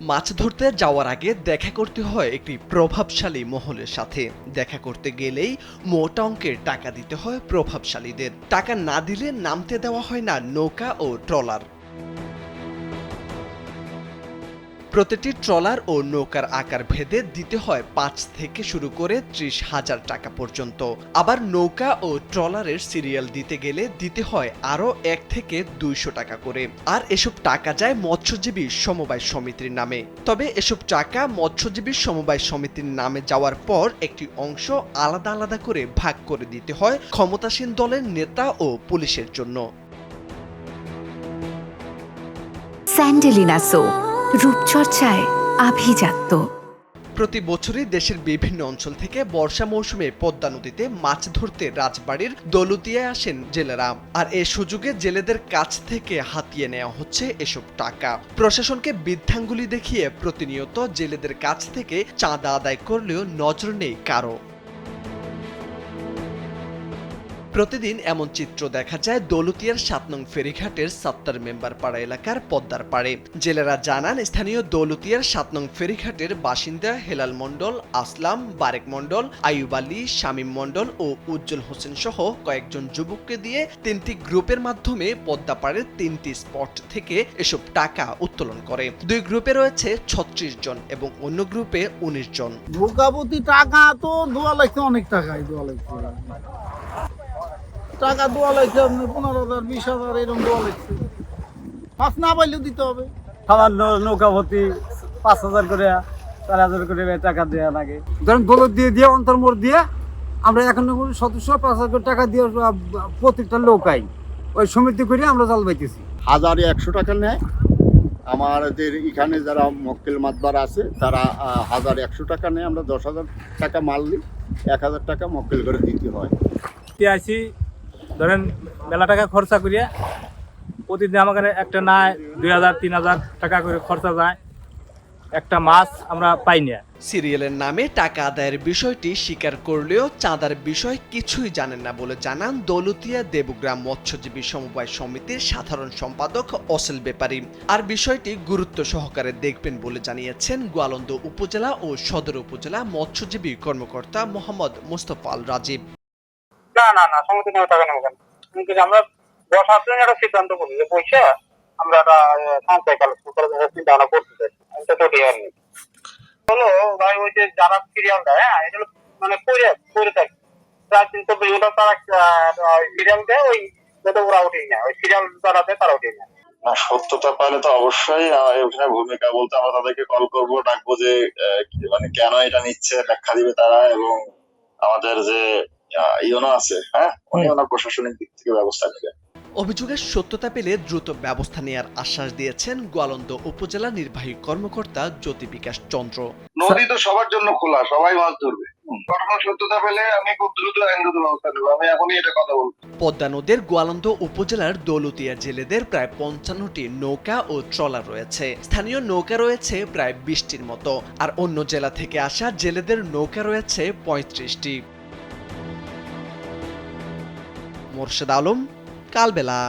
মাছ ধরতে যাওয়ার আগে দেখা করতে হয় একটি প্রভাবশালী মহলের সাথে। দেখা করতে গেলেই মোটা অঙ্কের টাকা দিতে হয় প্রভাবশালীদের। টাকা না দিলে নামতে দেওয়া হয় না নৌকা ও ট্রলার। প্রতিটি ট্রলার ও নৌকার আকার ভেদে দিতে হয় পাঁচ থেকে শুরু করে ত্রিশ হাজার টাকা পর্যন্ত। আবার নৌকা ও ট্রলারের সিরিয়াল দিতে গেলে দিতে হয় আরও এক থেকে দুইশো টাকা করে। আর এসব টাকা যায় মৎস্যজীবী সমবায় সমিতির নামে। তবে এসব টাকা মৎস্যজীবী সমবায় সমিতির নামে যাওয়ার পর একটি অংশ আলাদা আলাদা করে ভাগ করে দিতে হয় ক্ষমতাসীন দলের নেতা ও পুলিশের জন্য। স্যান্ডেলিনা সো। রূপচর্চায় আভিজাত্য। প্রতি বছরই দেশের বিভিন্ন অঞ্চল থেকে বর্ষা মৌসুমে পদ্মা নদীতে মাছ ধরতে রাজবাড়ির দৌলতিয়ায় আসেন জেলেরা। আর এ সুযোগে জেলেদের কাছ থেকে হাতিয়ে নেওয়া হচ্ছে এসব টাকা। প্রশাসনকে বৃদ্ধাঙ্গুলি দেখিয়ে প্রতিনিয়ত জেলেদের কাছ থেকে চাঁদা আদায় করলেও নজর নেই কারও। প্রতিদিন এমন চিত্র দেখা যায় দৌলতিয়ার সাত নং ফেরিঘাটের সাত্তার মেম্বার পাড়া এলাকার পদ্মার পাড়ে। জেলেরা জানান, স্থানীয় দৌলতিয়ার সাত নং ফেরিঘাটের বাসিন্দা হেলাল মণ্ডল, আসলাম, বারেক মণ্ডল, আইয়ুব আলী, শামীম মণ্ডল ও উজ্জ্বল হোসেন সহ কয়েকজন যুবককে দিয়ে তিনটি গ্রুপের মাধ্যমে পদ্মা পাড়ের তিনটি স্পট থেকে এসব টাকা উত্তোলন করে। দুই গ্রুপে রয়েছে ছত্রিশ জন এবং অন্য গ্রুপে উনিশ জন। ভোগাবতী টাকা তো দোয়া লাগছে, অনেক লাগছে। টাকা দোয়া লাগছে আপনি পনেরো হাজার বিশ হাজার এরকম দোয়া লাগছে। মাছ না পাইলেও দিতে হবে। খাবার নৌকা ভর্তি পাঁচ হাজার করে চার হাজার করে টাকা দেওয়া লাগে। ধরেন দৌলত দিয়ে দিয়ে অন্তর্মোড় দিয়ে আমরা এখন সদস্য পাঁচ হাজার করে টাকা দিয়ে প্রত্যেকটা নৌকাই ওই সমিতি করে আমরা জাল বাইতেছি হাজারে একশো টাকা নেয়। আমাদের এখানে যারা মক্কেল মাতবার আছে তারা হাজার একশো টাকা নেয়। আমরা দশ হাজার টাকা মাল মারলি এক হাজার টাকা মক্কেল করে দিতে হয়। আইসি ধরেন মেলা টাকা খরচা করিয়া প্রতিদিন আমাকে একটা না দুই হাজার, তিন হাজার টাকা করে খরচা যায়। একটা মাছ আমরা পাই না। সিরিয়ালের নামে টাকা আদায়ের বিষয়টি স্বীকার করলেও চাঁদার বিষয় কিছুই জানেন না বলে জানান দৌলতিয়া দেবগ্রাম মৎস্যজীবী সমবায় সমিতির সাধারণ সম্পাদক অসেল ব্যাপারী আর বিষয়টি গুরুত্ব সহকারে দেখবেন বলে জানিয়েছেন গোয়ালন্দ উপজেলা ও সদর উপজেলা মৎস্যজীবী কর্মকর্তা মোহাম্মদ মোস্তফা আল রাজীব। না না না, সমিতি নেবে টাকা নেব কেন? কিন্তু আমরা দশ হাজার দিন একটা সিদ্ধান্ত করি যে পয়সা আমরা একটা সঞ্চয় কালেক্ট করে দেওয়ার চিন্তা ভাবনা করতে চাই এটা তো ঠিক নেই হলো, ভাই, ওই যে যারা সিরিয়াল দেয় হ্যাঁ এটা মানে পড়ে পড়ে থাকে। প্রায় তিন চব্বিশ ঘণ্টা তারা সিরিয়াল দেয়, ওই যাতে ওরা উঠেই না। ওই সিরিয়াল যারা দেয়, তারা উঠেই না। না সত্যতা পাইলে তো অবশ্যই ওখানে ভূমিকা বলতে আমরা তাদেরকে কল করব, ডাকবো যে মানে কেন এটা নিচ্ছে, ব্যাখ্যা দিবে তারা, এবং আমাদের যে আহ, আছে হ্যাঁ উনি ওনার প্রশাসনিক দিক থেকে ব্যবস্থা নেবেন অভিযোগের সত্যতা পেলে দ্রুত ব্যবস্থা নেয়ার আশ্বাস দিয়েছেন গোয়ালন্দ উপজেলা নির্বাহী কর্মকর্তা জ্যোতি বিকাশ চন্দ্র। নদী তো সবার জন্য খোলা সবাই মাছ ধরবে। ঘটনা সত্যতা পেলে আমি খুব দ্রুত আইনগত ব্যবস্থা নেব আমি এখনই এটা কথা বলব পদ্মা নদীর গোয়ালন্দ উপজেলার দৌলতিয়া জেলেদের প্রায় পঞ্চান্নটি নৌকা ও ট্রলার রয়েছে। স্থানীয় নৌকা রয়েছে প্রায় বিশটির মতো আর অন্য জেলা থেকে আসা জেলেদের নৌকা রয়েছে পঁয়ত্রিশটি। মোর্শেদ আলম কালবেলা।